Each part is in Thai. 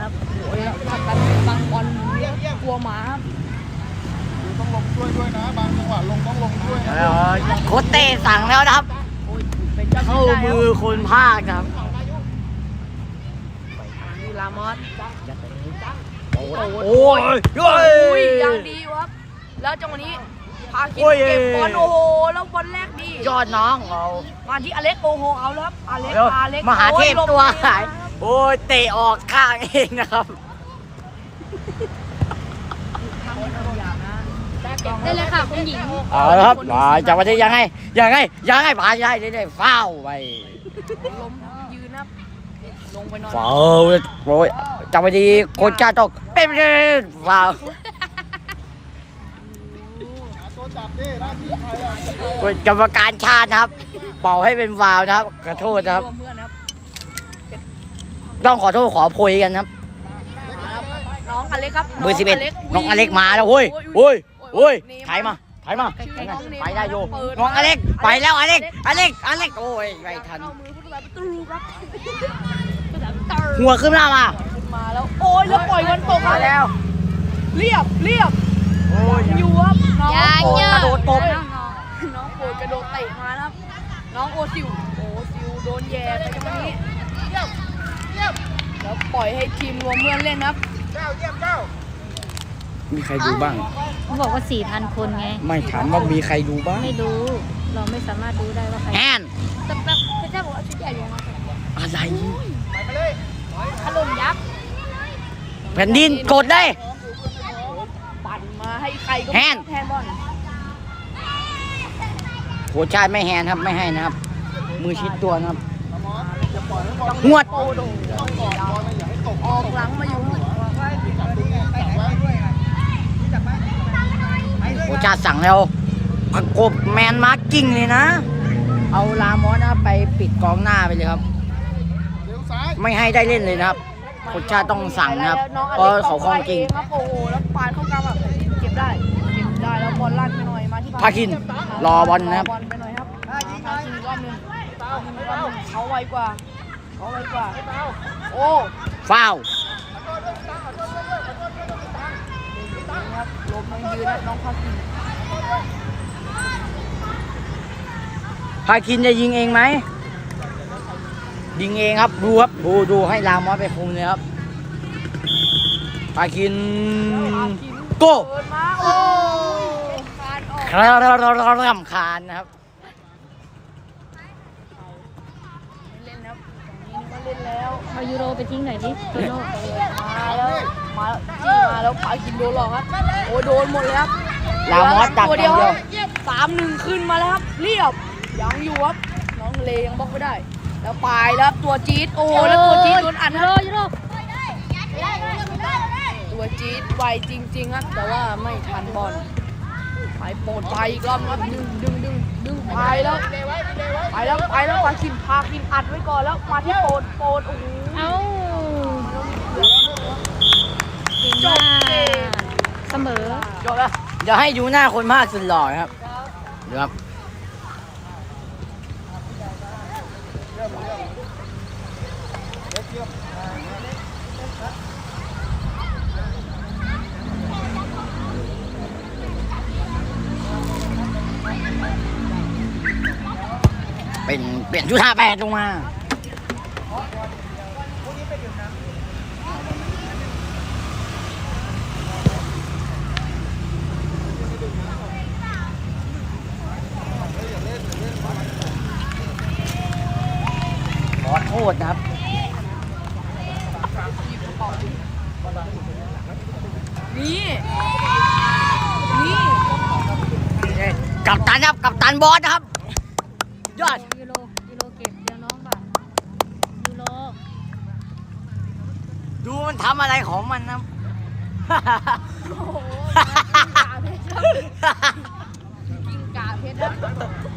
นะครับโอ้ยถ้ากันบางบอลกลัวหมาครับต้องลงช่วยด้วยนะ บางจังหวะลงต้องลงด้วยนะโค้ชเต้สั่งแล้วนะครับ โอ้ยเป็นเจ้าเข้าที่ได้มือคนภาคนะครับนี่ลามอสโอ้ยโอ้ยอุ้ยอย่างดีครับ แล้วจังหวะนี้พาคินโอ้ยเก็บบอลโอ้โหแล้วบอลแรกดียอดน้องเรามาที่อเล็กโอ้โหเอาแล้วครับอเล็กเดี๋ยวอเล็กมหาเทพโอ้ยตัวลงหาย โอ้ยเตะออกข้างเองนะครับ ได้เลยค่ะคุณหญิงเอาละครับมาจังหวะนี้ยังไงยังไงยังไงผ่านได้ได้เฝ้าวไปล้มยืนนะครับลงไปนอนเฝ้าวโอ้ยจังหวะนี้โคชาตกเป็นเฝ้าวหาตัวจับดิหน้าที่ใครอะโอ้ยกรรมการชาตินะครับเป่าให้เป็นฟาวล์นะครับขอโทษนะครับวมเพื่อนนะครับ ต้องขอโทษขอโพยกันนะครับน้องอเล็กครับเบอร์สิบเอ็ดล็กน้องอเล็กมาแล้วเฮ้ยเฮ้ยเฮ้ยถ่ายมาถ่ายมาชื่อน้องเนมไปได้โยเปิดน้องอเล็กไปแล้วอเล็กอเล็กอเล็กโอ้ยไม่ทันเข้ามือผู้รักษาประตูครับหัวขึ้นหน้ามาขึ้นมาแล้วโอ้ยแล้วปล่อยวันตกครับแล้วเรียบเรียบโอ้ยอยู่ครับน้องอย่าโปรดเยอะกระโดดตบน้องน้องโปรดกระโดดเตะมานะครับน้องโอซิวโอซิวโดนแย่ไปจังหวะนี้ แล้วปล่อยให้ทีมรวมเพื่อนเล่นนะครับเจ้าเยี่ยมเจ้ามีใครดูบ้าง เขาบอกว่าสี่พันคนไง ไม่ถามว่ามีใครดูบ้าง ไม่รู้ เราไม่สามารถรู้ได้ว่าใครแอนแต่แบบพระเจ้าบอกว่าชุดใหญ่ลงมาอะไรขนมยักษ์แผ่นดินกดได้ ปั่นมาให้ใครก็แฮนแทนบอลโคชาติไม่แฮนด์ครับไม่ให้นะครับ มือชิดตัวนะครับ งวดโปโดต้องกอดบอลนะอย่าให้ตกออกหลังมาอยู่จับดูไงจับไว้ด้วยไงโคชาติสั่งแล้วประกบแมนมาร์กิ้งเลยนะ เอาลามอสนะครับไปปิดกองหน้าไปเลยครับเลี้ยวซ้ายไม่ให้ได้เล่นเลยนะครับโคชาติต้องสั่งนะครับเพราะเขาคล่องจริงครับโอ้โหแล้วปาดเข้ากลางแบบเก็บได้เก็บได้แล้วบอลลั่นไปหน่อยมาที่พาคินรอบอลนะครับ เขาไวกว่าเขาไวกว่า โอ้ฟาวล์ครับลมยังยืนนะน้องพาคินพาคินจะยิงเองไหม ยิงเองครับดูครับดูดูให้ลามอสไปคุมเลยครับพาคินพาคินโก้เปิดมาโอ้ยคานออกครรำคาญนะครับ เล่นนะครับตรงนี้นี่ก็ เล่นแล้ว เอายูโรไปทิ้งหน่อยดิโตโน่มาแล้วมาแล้วจี้มาแล้วพาคินโดนหลอกครับ โอ้ยโดนหมดเลยครับลามอสดักตัวอเดีย่ายวงเดียวสามหนึ่งขึ้นมาแล้วครับ เรียบยังอยู่ครับ น้องเลยังบล็อกไม่ได้ แล้วปลายแล้วครับตัวจี๊ดโอ้แล้วตัวจี๊ดโดนอัดยูคโรรับยูโรตัวจี๊ดไวจริงๆครับแต่ว่าไม่ทันบอล ไปโปรดไปอีกรอบครับดึงดึงดึงดึงไปแล้วไปแล้วไปแล้วพาคินพาคินอัดไว้ก่อนแล้วมาที่โปรดโปรดโอ้โหเอ้าเก่งจมาบเกมกเสมอจบแล้วเดี๋ยวให้ดูหน้าคนภาคสุดหล่อนะครับเดี๋ยวครับเป็นเปลี่ยนชุดท่าแปดลงมาขอโทษนะครับนี่นี่ กับตันครับ กับตันบอสนะครับ ยอด ยูโรยูโรเก็บเดี๋ยวน้องป่ะยูโรดูมันทำอะไรของมันนะครับโอ้โหกิ้งก่าเพชรครับ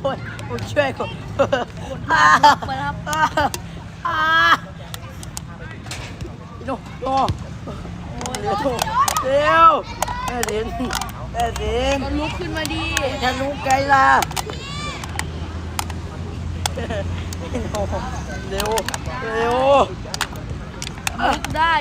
โอ้ยโอ้ยช่วยผมเปิดครับอ่าโน่โน่เร็วเร็วแม่สินแม่สินก็ลุกขึ้นมาดี ฉันรู้ไกลล่ะโน่ เร็ว เร็ว ได้